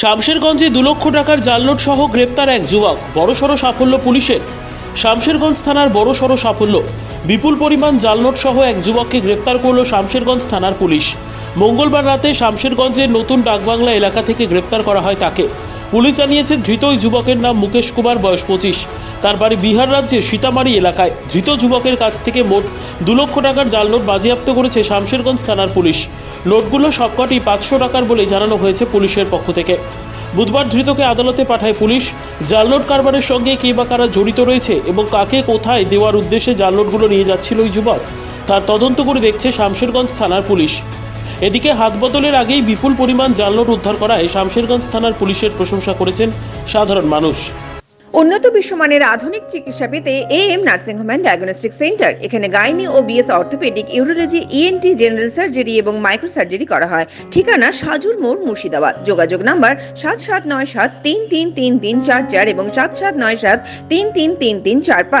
শামশেরগঞ্জে দু লক্ষ টাকার জালনোট সহ গ্রেপ্তার এক যুবক বড়সড় সাফল্য পুলিশের। শামশেরগঞ্জ থানার বড়সড় সাফল্য, বিপুল পরিমাণ জালনোট সহ এক যুবককে গ্রেপ্তার করল শামশেরগঞ্জ থানার পুলিশ। মঙ্গলবার রাতে শামশেরগঞ্জের নতুন ডাকবাংলা এলাকা থেকে গ্রেপ্তার করা হয় তাকে। পুলিশ জানিয়েছে ধৃত ওই যুবকের নাম মুকেশ কুমার, বয়স পঁচিশ। তার বাড়ি বিহার রাজ্যের সীতামারি এলাকায়। ধৃত যুবকের কাছ থেকে মোট দু লক্ষ টাকার জাল নোট বাজেয়াপ্ত করেছে শামশেরগঞ্জ থানার পুলিশ। নোটগুলো সবকটি পাঁচশো টাকার বলে জানানো হয়েছে পুলিশের পক্ষ থেকে। বুধবার ধৃতকে আদালতে পাঠায় পুলিশ। জালনোট কারবারের সঙ্গে কে বা কারা জড়িত রয়েছে এবং কাকে কোথায় দেওয়ার উদ্দেশ্যে জালনোটগুলো নিয়ে যাচ্ছিল ওই যুবক, তার তদন্ত করে দেখছে শামশেরগঞ্জ থানার পুলিশ। এদিকে হাত বদলের আগেই বিপুল পরিমাণ জালনোট উদ্ধার করায় শামশেরগঞ্জ থানার পুলিশের প্রশংসা করেছেন সাধারণ মানুষ। উন্নত বিশ্বমানের আধুনিক চিকিৎসা পেতে A M nursing home and diagnostic centre, এখানে গাইনি ও BS orthopaedic, urology ENT general surgery এবং মাইক্রো সার্জারি করা হয়। ঠিকানা সাজুর মোড় মুর্শিদাবাদ। যোগাযোগ নাম্বার সাত সাত নয় সাত তিন তিন তিন তিন চার চার এবং সাত সাত নয় সাত তিন তিন তিন তিন চার পাঁচ।